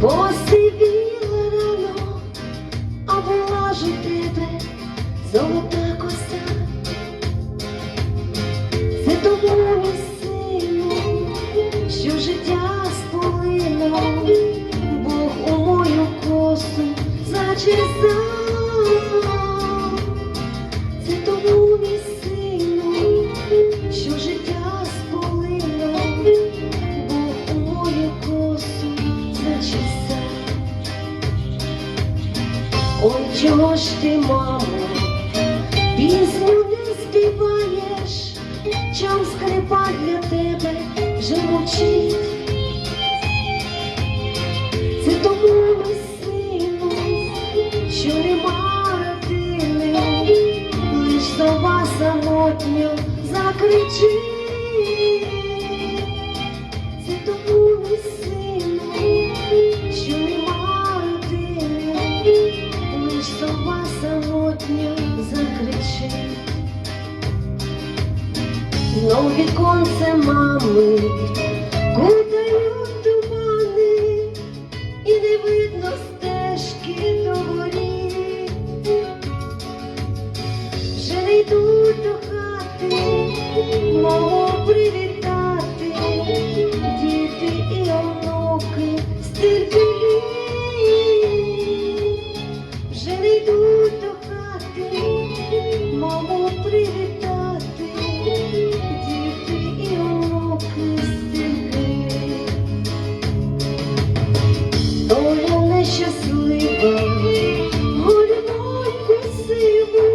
посивіла рано, була тебе золота Ой, чого ж ти, мамо, пісню не співаєш, чом скрипа для тебе вже мовчить. Це тому, мій сину, що нема родини, лиш сова самотньо закричить. Це тому, мій сину, Знов віконце мами кутають тумани, і не видно стежки до горі. Вже не йдуть до хати, мого Нещаслива, горівоньку сиву,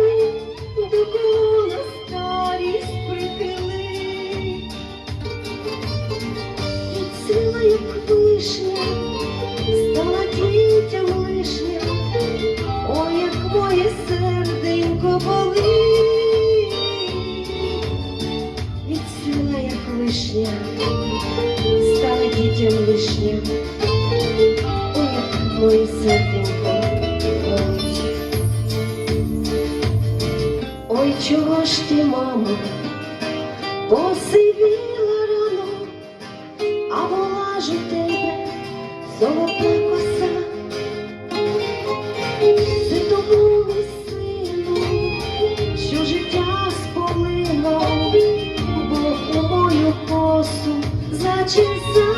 до кола старість прихили. Відсила, як вишня, стала дітям лишня, ой, як моє серденько болить. Відсила, як вишня, стала дітям лишня. Моє серденько болить. Ой, чого ж ти, мамо, посивіла рано, а була ж тебе золота коса. Тому, сину, що життя сполинув, Бог мою косу зачесав.